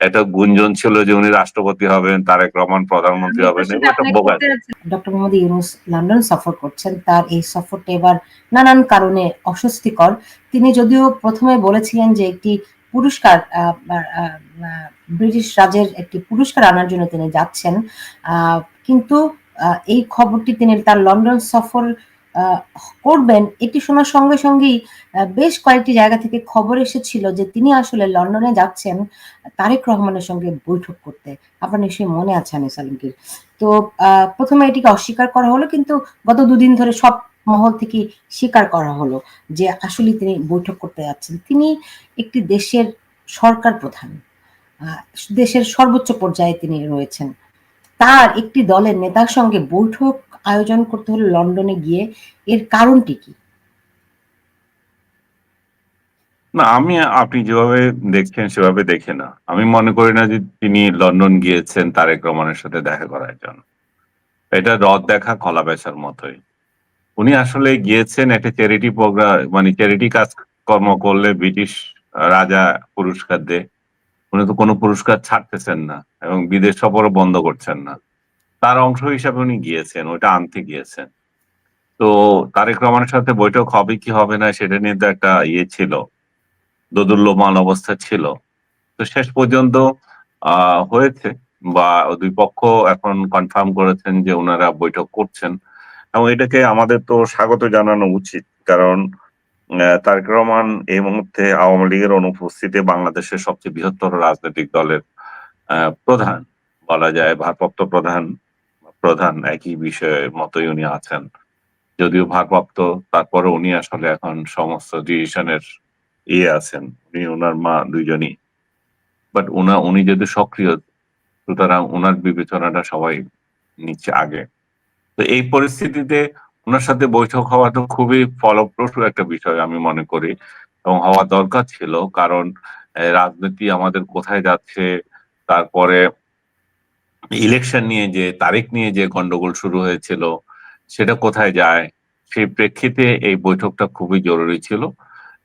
একটা গুঞ্জন ছিল যে উনি রাষ্ট্রপতি হবেন তারেক রহমান প্রধানমন্ত্রী হবেন একটা ডক্টর মোহাম্মদ ইউনুস লন্ডন সফর করছেন তার এই সফরটা এবার নানান কারণে অস্বস্তিকর। তিনি যদিও প্রথমে বলেছিলেন যে একটি পুরস্কার ব্রিটিশ রাজের একটি পুরস্কার আনার জন্য তিনি যাচ্ছেন আহ, কিন্তু এই খবরটি তিনি তার লন্ডন সফর করবেন, এটি শোনার সঙ্গে সঙ্গেই বেশ কয়েকটি জায়গা থেকে খবর এসেছিল যে তিনি আসলে লন্ডনে যাচ্ছেন তারেক রহমানের সঙ্গে বৈঠক করতে। আপনার নিশ্চয়ই মনে আছে আনিস আলমগীর। তো প্রথমে এটিকে অস্বীকার করা হলো, কিন্তু গত দুদিন ধরে সব মহল থেকে স্বীকার করা হলো যে আসলে তিনি বৈঠক করতে যাচ্ছেন। তিনি একটি দেশের সরকার প্রধান দেশের সর্বোচ্চ পর্যায়ে তিনি রয়েছেন। তার একটি দলের নেতার সঙ্গে বৈঠক আয়োজন করতে হলো লন্ডনে গিয়ে এর কারণটি কি? না, আমি, আপনি যেভাবে দেখছেন সেভাবে দেখে না। আমি মনে করি না যে তিনি লন্ডন গিয়েছেন তারেক রহমানের সাথে দেখা করার জন্য। এটা রদ দেখা কলা বেচার মতোই। উনি আসলে গিয়েছেন একটা চ্যারিটি প্রোগ্রাম মানে চ্যারিটি কাজ কর্ম করলে ব্রিটিশ রাজা পুরস্কার দেয়। উনি তো কোনো পুরস্কার ছাড়তেছেন না এবং বিদেশ সফরও বন্ধ করছেন না। তার অংশ হিসাবে উনি গিয়েছেন ওটা আনতে গিয়েছেন। তো তারেক রহমানের সাথে বৈঠক হবে কি হবে না সেটা নিয়ে তো একটা ইয়ে ছিল, দোদুল্যমান অবস্থা ছিল। তো শেষ পর্যন্ত হয়েছে বা দুই পক্ষ এখন কনফার্ম করেছেন যে ওনারা বৈঠক করছেন। এবং এটাকে আমাদের তো স্বাগত জানানো উচিত, কারণ তারেক রহমান এই মুহূর্তে আওয়ামী লীগের অনুপস্থিতি বাংলাদেশের সবচেয়ে বৃহত্তর রাজনৈতিক দলের প্রধান, বলা যায় ভারপ্রাপ্ত প্রধান প্রধান একই বিষয়ের মতোই উনি আছেন। যদিও ভারপ্রাপ্ত তারপরে উনি আসলে এখন সমস্ত ডিসিশনের ইয়ে আছেন। উনি ওনার মা দুইজনই। বাট উনা, উনি যদি সক্রিয়, সুতরাং ওনার বিবেচনাটা সবাই নিচ্ছে আগে। তো এই পরিস্থিতিতে ওনার সাথে বৈঠক হওয়া তো খুবই ফলপ্রসূ একটা বিষয়, আমি মনে করি। এবং হওয়া দরকার ছিল, কারণ রাজনীতি আমাদের কোথায় যাচ্ছে, তারপরে ইলেকশন নিয়ে যে, তারিখ নিয়ে যে গন্ডগোল শুরু হয়েছিল, সেটা কোথায় যায়, সেই প্রেক্ষিতে এই বৈঠকটা খুবই জরুরি ছিল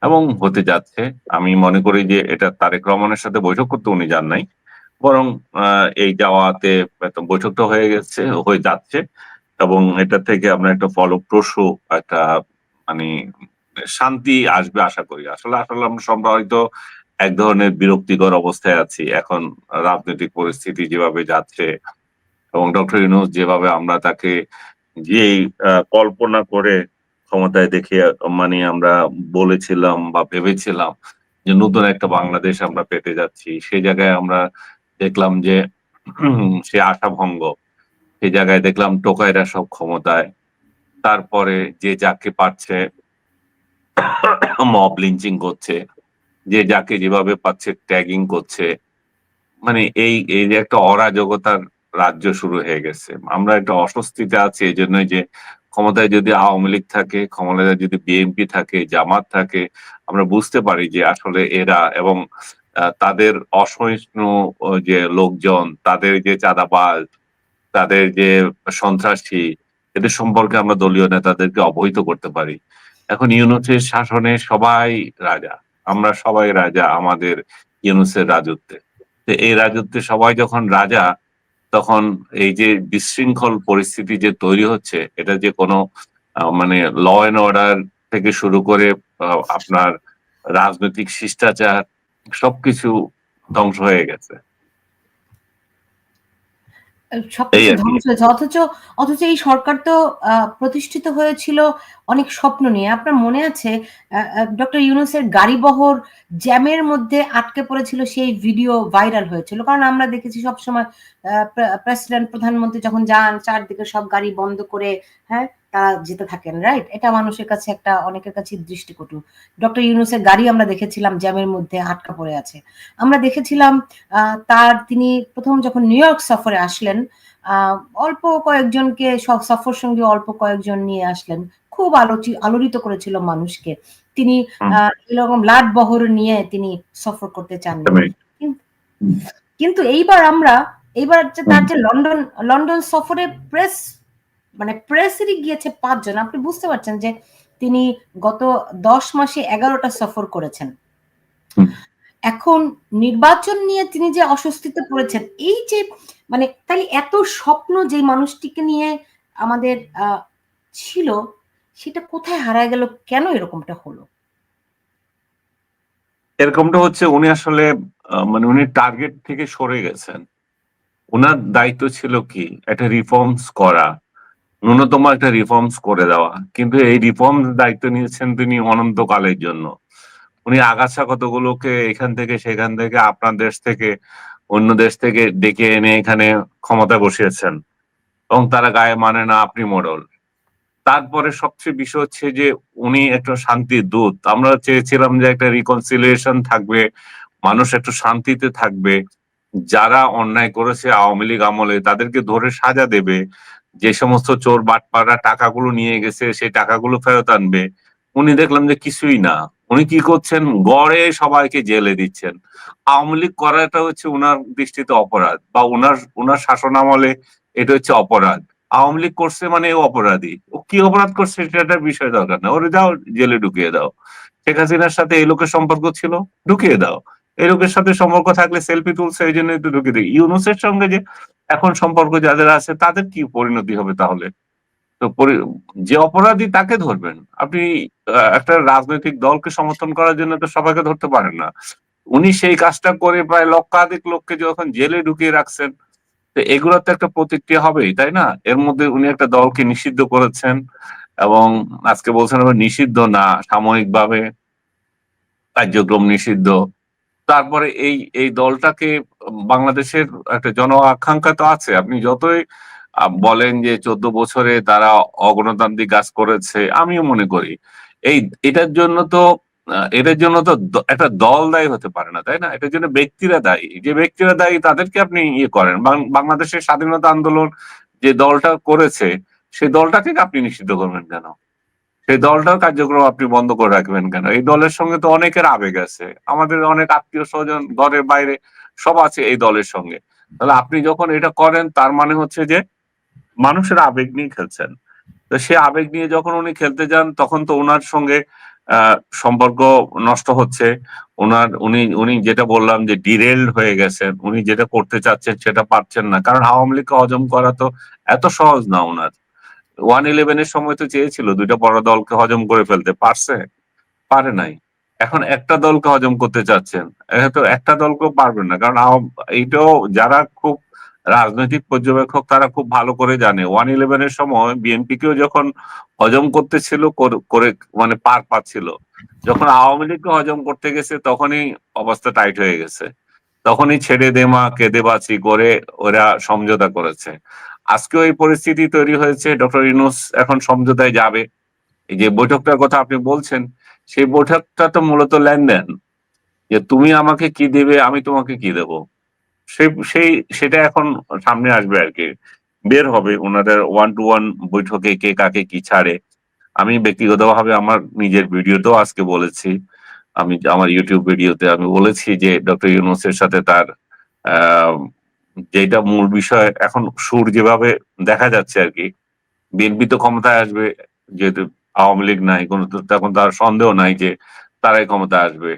এবং হতে যাচ্ছে। আমি মনে করি যে, এটা তারেক রহমানের সাথে বৈঠক করতে উনি যান নাই। বরং এই যাওয়াতে বৈঠকটা হয়ে গেছে, হয়ে যাচ্ছে এবং এটা থেকে আমরা একটা ফলপ্রসূ একটা মানে শান্তি আসবে আশা করি। আসলে আসলে আমরা হয়তো এক ধরনের বিরক্তিকর অবস্থায় আছি। এখন রাজনৈতিক পরিস্থিতি যেভাবে যাচ্ছে এবং ডক্টর ইউনুস যেভাবে আমরা তাকে আহ, কল্পনা করে ক্ষমতায় দেখে মানে আমরা বলেছিলাম বা ভেবেছিলাম যে নতুন একটা বাংলাদেশ আমরা পেতে যাচ্ছি সেই জায়গায় আমরা দেখলাম যে সে আশাভঙ্গ। সেই জায়গায় দেখলাম টোকাইরা সব ক্ষমতায়। তারপরে যে যাকে পারছে মব লিঞ্চিং করছে। যে যাকে যেভাবে পাচ্ছে ট্যাগিং করছে মানে এই এই যে একটা অরাজকতার রাজ্য শুরু হয়ে গেছে। আমরা একটা অস্বস্তিতে আছি, এই জন্যই যে ক্ষমতায় যদি আওয়ামী লীগ থাকে, ক্ষমতায় যদি বিএনপি থাকে, জামাত থাকে, আমরা বুঝতে পারি যে আসলে এরা এবং তাদের অসহিষ্ণু যে লোকজন, তাদের যে চাঁদাবাজ, তাদের যে সন্ত্রাসী, এদের সম্পর্কে আমরা দলীয় নেতাদেরকে অবহিত করতে পারি। এখন ইউনুসের শাসনে সবাই রাজা। আমরা সবাই রাজা আমাদের ইউনুসের রাজত্বে। এই রাজত্বে সবাই যখন রাজা, তখন এই যে বিশৃঙ্খল পরিস্থিতি যে তৈরি হচ্ছে, এটা যে কোনো মানে ল এন্ড অর্ডার থেকে শুরু করে আপনার রাজনৈতিক শিষ্টাচার, সবকিছু ধ্বংস হয়ে গেছে। সবকিছু। ধ্বংস হয়েছে। অথচ অথচ এই সরকার তো প্রতিষ্ঠিত হয়েছিল অনেক স্বপ্ন নিয়ে। আপনার মনে আছে ডক্টর ইউনুসের গাড়িবহর জ্যামের মধ্যে আটকে পড়েছিল সেই ভিডিও ভাইরাল হয়েছিল। কারণ আমরা দেখেছি সবসময় প্রেসিডেন্ট প্রধানমন্ত্রী যখন যান চারদিকে সব গাড়ি বন্ধ করে হ্যাঁ তারা যেতে থাকেন রাইট এটা মানুষের কাছে একটা অনেকের কাছে দৃষ্টিকটু। ডক্টর ইউনুসের গাড়ি আমরা দেখেছিলাম জ্যামের মধ্যে আটকা পড়ে আছে। আমরা দেখেছিলাম তার তিনি প্রথম যখন নিউ ইয়র্ক সফরে আসলেন অল্প কয়েকজনকে সব সফর সঙ্গে অল্প কয়েকজন নিয়ে আসলেন। খুব আলোচি আলোড়িত করেছিল মানুষকে। তিনি আহ, এরকম লাট বহর নিয়ে তিনি সফর করতে চান। কিন্তু এইবার আমরা এইবার তার যে লন্ডন লন্ডন সফরে প্রেস মানে প্রেসেরই গিয়েছে পাঁচজন। আপনি বুঝতে পারছেন যে তিনি গত দশ মাসে এগারোটা সফর করেছেন। এখন নির্বাচন নিয়ে তিনি যে অস্বস্তিতে পড়েছেন এই যে মানে তাহলে এত স্বপ্ন যে মানুষটিকে নিয়ে আমাদের ছিল সেটা কোথায় হারায় গেল? কেন এরকমটা হলো? এরকমটা হচ্ছে উনি আসলে মানে উনি টার্গেট থেকে সরে গেছেন। ওনার দায়িত্ব ছিল কি? একটা রিফর্মস করা। ন্যূনতম একটা রিফর্মস করে দেওয়া। কিন্তু এই রিফর্ম দায়িত্ব নিয়েছেন তিনি অনন্তকালের জন্য। উনি আগাছা কতগুলোকে এখান থেকে সেখান থেকে আপনার দেশ থেকে, অন্য দেশ থেকে ডেকে এনে এখানে ক্ষমতায় বসিয়েছেন। এবং তারা গায়ে মানে না আপনি মোড়ল। তারপরে সবচেয়ে বিষয় হচ্ছে যে উনি একটা শান্তির দূত। আমরা চেয়েছিলাম যে একটা রিকনসিলিয়েশন থাকবে, মানুষ একটু শান্তিতে থাকবে। যারা অন্যায় করেছে আওয়ামী লীগ আমলে, তাদেরকে ধরে সাজা দেবে। যে সমস্ত চোর বাটপাড়া টাকাগুলো নিয়ে গেছে, সেই টাকাগুলো ফেরত আনবে। উনি দেখলাম যে কিছুই না। উনি কি করছেন? গড়ে সবাইকে জেলে দিচ্ছেন। আওয়ামী লীগ করাটা হচ্ছে উনার দৃষ্টিতে অপরাধ বা উনার উনার শাসন আমলে এটা হচ্ছে অপরাধ। আওয়ামী লীগ করছে মানে অপরাধী। ও কি অপরাধ করছে সেটার বিষয় দরকার না। ওরে যাও জেলে ঢুকিয়ে দাও। শেখ হাসিনার সাথে এই লোকের সম্পর্ক ছিল? ঢুকিয়ে দাও। এই লোকের সাথে সম্পর্ক থাকলে সেলফি তুলছে, এই জন্য ঢুকিয়ে দিই। ইউনুসের সঙ্গে যে এখন সম্পর্ক যাদের আছে, তাদের কি পরিণতি হবে তাহলে? তো যে অপরাধী তাকে ধরবেন। আপনি একটা রাজনৈতিক দলকে সমর্থন করার জন্য তো সবাইকে ধরতে পারেন না। উনি সেই কাজটা করে প্রায় লক্ষাধিক লোককে যখন জেলে ঢুকিয়ে রাখছেন, তো এগুলোর তো একটা প্রতিক্রিয়া হবেই, তাই না? এর মধ্যে উনি একটা দলকে নিষিদ্ধ করেছেন এবং আজকে বলছেন নিষিদ্ধ না, সাময়িকভাবে কার্যক্রম নিষিদ্ধ। তারপরে এই এই দলটাকে বাংলাদেশের একটা জন আকাঙ্ক্ষা তো আছে। আপনি যতই বলেন যে চোদ্দ বছরে তারা অগণতান্ত্রিক কাজ করেছে, আমিও মনে করি। এই, এটার জন্য তো এটার জন্য তো একটা দল দায়ী হতে পারে না, তাই না? এটার জন্য ব্যক্তিরা দায়ী। যে ব্যক্তিরা দায়ী, তাদেরকে আপনি ইয়ে করেন। বাংলাদেশের স্বাধীনতা আন্দোলন যে দলটা করেছে, সেই দলটাকে আপনি নিষিদ্ধ করবেন কেন? সেই দলটার কার্যক্রম আপনি বন্ধ করে রাখবেন কেন? এই দলের সঙ্গে তো অনেকের আবেগ আছে। আমাদের অনেক আত্মীয় স্বজন ঘরের বাইরে সব আছে এই দলের সঙ্গে। তাহলে আপনি যখন এটা করেন, তার মানে হচ্ছে যে মানুষের আবেগ নিয়ে খেলছেন। তো সে আবেগ নিয়ে যখন উনি খেলতে যান, তখন তো ওনার সঙ্গে সম্পর্ক নষ্ট হচ্ছে। ওনার উনি উনি যেটা বললাম যে ডিরেলড হয়ে গেছেন, উনি যেটা করতে চাচ্ছেন সেটা পারছেন না। কারণ আওয়ামী লীগকে হজম করা তো এত সহজ না ওনার ওয়ান ইলেভেনের সময় তো চেয়েছিল দুইটা বড় দলকে হজম করে ফেলতে। পারছে? পারে নাই। এখন একটা দলকে হজম করতে চাচ্ছেন তো একটা দলকেও পারবেন না। কারণ এইটাও যারা খুব রাজনৈতিক পর্যবেক্ষক, তারা খুব ভালো করে জানে। ওয়ান ইলেভেনের সময় বিএনপি কেও যখন হজম করতেছিল করে মানে পার পাচ্ছিল। যখন আওয়ামী লীগকে হজম করতে গেছে, তখনই অবস্থা টাইট হয়ে গেছে। তখনই ছেড়ে দেমা কেঁদে বাঁচি করে ওরা সমঝোতা করেছে। আজকেও এই পরিস্থিতি তৈরি হয়েছে। ডক্টর ইউনুস এখন সমঝোতায় যাবে। এই যে বৈঠকটার কথা আপনি বলছেন সেই বৈঠকটা তো মূলত লেনদেন। যে তুমি আমাকে কি দেবে, আমি তোমাকে কি দেব? সেই সেই, সেটা এখন সামনে আসবে আর কি। বের হবে ওনাদের ওয়ান টু ওয়ান বৈঠকে কে কাকে কি ছাড়ে। আমি ব্যক্তিগতভাবে আমার নিজের ভিডিওতেও আজকে বলেছি, আমি আমার ইউটিউব ভিডিওতে আমি বলেছি যে ডক্টর ইউনুসের সাথে তার যেটা মূল বিষয়, এখন সুর যেভাবে দেখা যাচ্ছে আর কি, বিএনপি তো ক্ষমতায় আসবে, যেহেতু আওয়ামী লীগ নাই কোনো তখন তার সন্দেহ নাই যে তারাই ক্ষমতায় আসবে।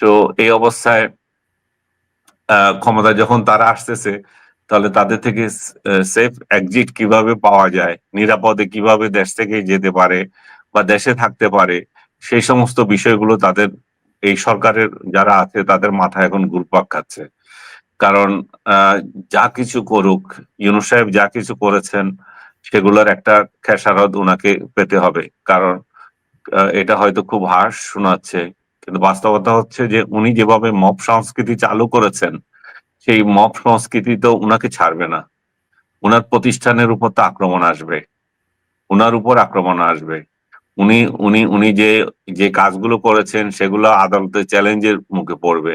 তো এই অবস্থায় আহ, ক্ষমতায় যখন তারা আসতেছে তাহলে তাদের থেকে সেফ এক্সিট কীভাবে পাওয়া যায় নিরাপদে কীভাবে দেশ থেকে যেতে পারে বা দেশে থাকতে পারে সেই সমস্ত বিষয়গুলো তাদের এই সরকারের যারা আছে তাদের মাথায় এখন ঘুরপাক খাচ্ছে। কারণ আহ, যা কিছু করুক ইউনুস সাহেব যা কিছু করেছেন সেগুলোর একটা খেসারত ওনাকে পেতে হবে। কারণ এটা হয়তো খুব হার্শ শোনাচ্ছে। কিন্তু বাস্তবতা হচ্ছে যে উনি যেভাবে মপ সংস্কৃতি চালু করেছেন, সেই মপ সংস্কৃতি তো উনাকে ছাড়বে না। উনার প্রতিষ্ঠানের উপর তো আক্রমণ আসবে। উনার উপর আক্রমণ আসবে। উনি উনি উনি যে যে কাজগুলো করেছেন সেগুলো আদালতে চ্যালেঞ্জের মুখে পড়বে।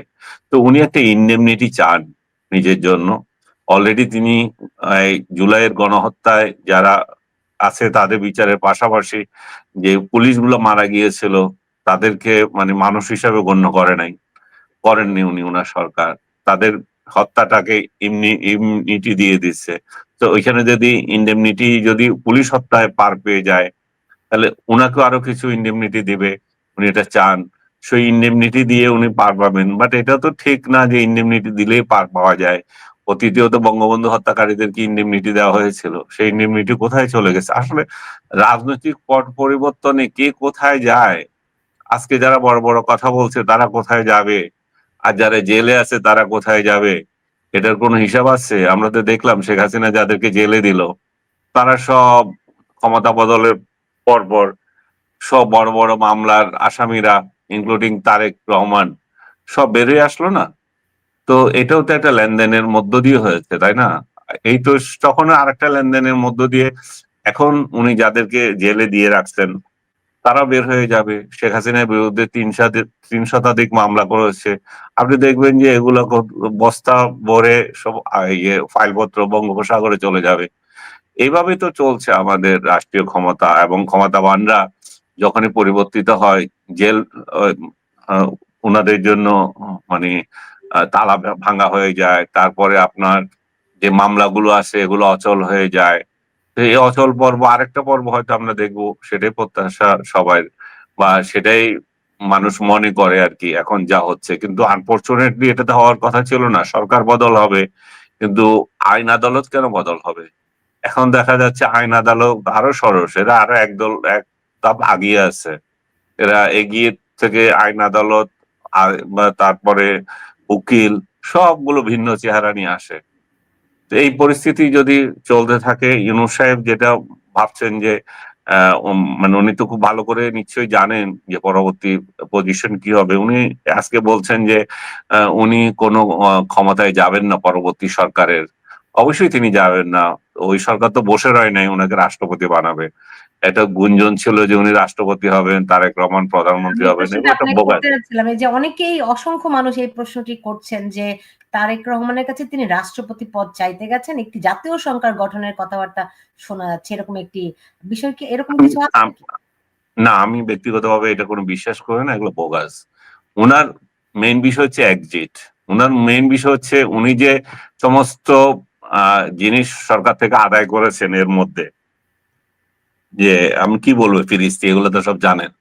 তো উনি একটা ইন্ডেমনিটি চান নিজের জন্য। অলরেডি তিনি জুলাইয়ের গণহত্যায় যারা আছে তাদের বিচারের পাশাপাশি যে পুলিশগুলো মারা গিয়েছিল, তাদেরকে মানে মানুষ হিসাবে গণ্য করে নাই। করেননি উনি ওনার সরকার। তাদের হত্যাটাকে ইমনি, ইমনিটি দিয়ে দিচ্ছে। তো ওইখানে যদি ইন্ডেমনিটি যদি পুলিশ হত্যায় পার পেয়ে যায়, তাহলে উনাকে আরও কিছু ইন্ডেমনিটি দিবে, উনি এটা চান। সেই ইন্ডেমনিটি দিয়ে উনি পার পাবেন। বাট এটা তো ঠিক না যে ইন্ডেমনিটি দিলেই পার পাওয়া যায়। অতীতেও তো বঙ্গবন্ধু হত্যাকারীদেরকে ইন্ডেমনিটি দেওয়া হয়েছিল? সেই ইন্ডেমনিটি কোথায় চলে গেছে? আসলে রাজনৈতিক পট পরিবর্তনে কে কোথায় যায়? আজকে যারা বড় বড় কথা বলছে, তারা কোথায় যাবে? আর যারা জেলে আছে, তারা কোথায় যাবে? এটার কোনো হিসাব আছে? আমরা তো দেখলাম শেখ হাসিনা যাদেরকে জেলে দিল, তারা সব ক্ষমতা বদলের পরপর সব বড় বড় মামলার আসামিরা ইনক্লুডিং তারেক রহমান, সব বেরিয়ে আসলো না? তো এটাও তো একটা লেনদেনের মধ্য দিয়ে হয়েছে, তাই না? এই তো তখন আর একটা লেনদেনের মধ্য দিয়ে এখন উনি যাদেরকে জেলে দিয়ে রাখছেন তারা বের হয়ে যাবে। শেখ হাসিনার বিরুদ্ধে তিন তিন শতাধিক মামলা করেছে। আপনি দেখবেন যে এগুলো বস্তা ভরে সব ইয়ে ফাইলপত্র বঙ্গোপসাগরে চলে যাবে। এইভাবেই তো চলছে আমাদের রাষ্ট্রীয় ক্ষমতা এবং ক্ষমতাবানরা যখনই পরিবর্তিত হয়, জেল ওনাদের জন্য মানে তালা ভাঙা হয়ে যায়। তারপরে আপনার যে মামলাগুলো আছে, এগুলো অচল হয়ে যায়। এই অচল পর্ব, আরেকটা পর্ব হয়তো আমরা দেখব, সেটাই প্রত্যাশা সবাই, বা সেটাই মানুষ মনে করে আর কি, এখন যা হচ্ছে। কিন্তু আনফর্চুনেটলি এটা তো হওয়ার কথা ছিল না, সরকার বদল হবে, কিন্তু আইন আদালত কেন বদল হবে? এখন দেখা যাচ্ছে আইন আদালত আরও সরস, এরা আরও একদল, এক ধাপ আগিয়ে আছে। এরা এগিয়ে থেকে আইন আদালত তারপরে উকিল, সবগুলো ভিন্ন চেহারা নিয়ে আসে। তো এই পরিস্থিতি যদি চলতে থাকে, ইউনুস সাহেব যেটা ভাবছেন যে মানে উনি তো খুব ভালো করে নিশ্চয়ই জানেন যে পরবর্তী পজিশন কি হবে। উনি আজকে বলছেন যে উনি কোনো ক্ষমতায় যাবেন না পরবর্তী সরকারের। অবশ্যই তিনি যাবেন না। ওই সরকার তো বসে রয় নাই, ওনাকে রাষ্ট্রপতি বানাবে। একটা গুঞ্জন ছিল যে উনি রাষ্ট্রপতি হবেন তারেক রহমান প্রধানমন্ত্রী হবেন একটা এই যে অনেকেই অসংখ্য মানুষ এই প্রশ্নটি করছেন যে তারেক রহমানের কাছে তিনি রাষ্ট্রপতি পদ চাইতে গেছেন একটি জাতীয় সরকার গঠনের কথাবার্তা শোনা যাচ্ছে এরকম একটি বিষয় কি এরকম কিছু না আমি ব্যক্তিগতভাবে এটা কোনো বিশ্বাস করি না এগুলো বোগাস। ওনার মেইন বিষয় হচ্ছে একজিট ওনার মেইন বিষয় হচ্ছে উনি যে সমস্ত আহ, জিনিস সরকার থেকে আদায় করেছেন এর মধ্যে যে আমি কি বলব ফিরিস্তি এগুলো তো সব জানেন।